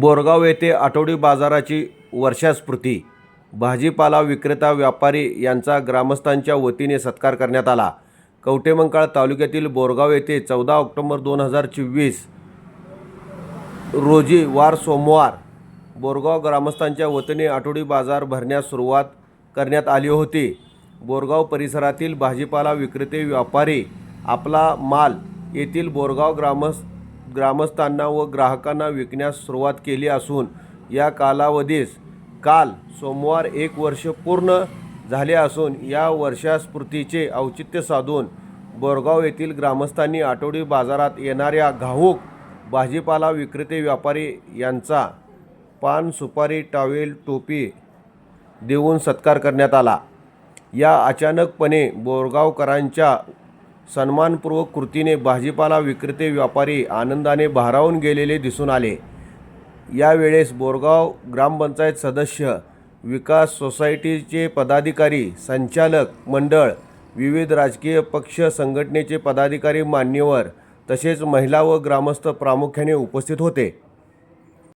बोरगाव येथे आठवडी बाजाराची वर्षास्फूर्ती. भाजीपाला विक्रेता व्यापारी यांचा ग्रामस्थांच्या वतीने सत्कार करण्यात आला. कवटेमंकाळ तालुक्यातील बोरगाव येथे चौदा ऑक्टोबर दोन हजार चोवीस रोजी वार सोमवार बोरगाव ग्रामस्थांच्या वतीने आठवडी बाजार भरण्यास सुरुवात करण्यात आली होती. बोरगाव परिसरातील भाजीपाला विक्रेते व्यापारी आपला माल येथील बोरगाव ग्रामस ग्रामस्थांना व ग्राहकांना विकण्यास सुरुवात केली असून या कालावधीस काल सोमवार एक वर्ष पूर्ण झाले असून या वर्षास्फूर्तीचे औचित्य साधून बोरगाव येथील ग्रामस्थांनी आठवडी बाजारात येणाऱ्या घाऊक भाजीपाला विक्रेते व्यापारी यांचा पान सुपारी टावेल टोपी देऊन सत्कार करण्यात आला. या अचानकपणे बोरगावकरांच्या सन्मानपूर्वक कृतीने भाजीपाला विक्रेते व्यापारी आनंदाने भारावून गेलेले दिसून आले. यावेळेस बोरगाव ग्रामपंचायत सदस्य विकास सोसायटीचे पदाधिकारी संचालक मंडळ विविध राजकीय पक्ष संघटनेचे पदाधिकारी मान्यवर तसेच महिला व ग्रामस्थ प्रामुख्याने उपस्थित होते.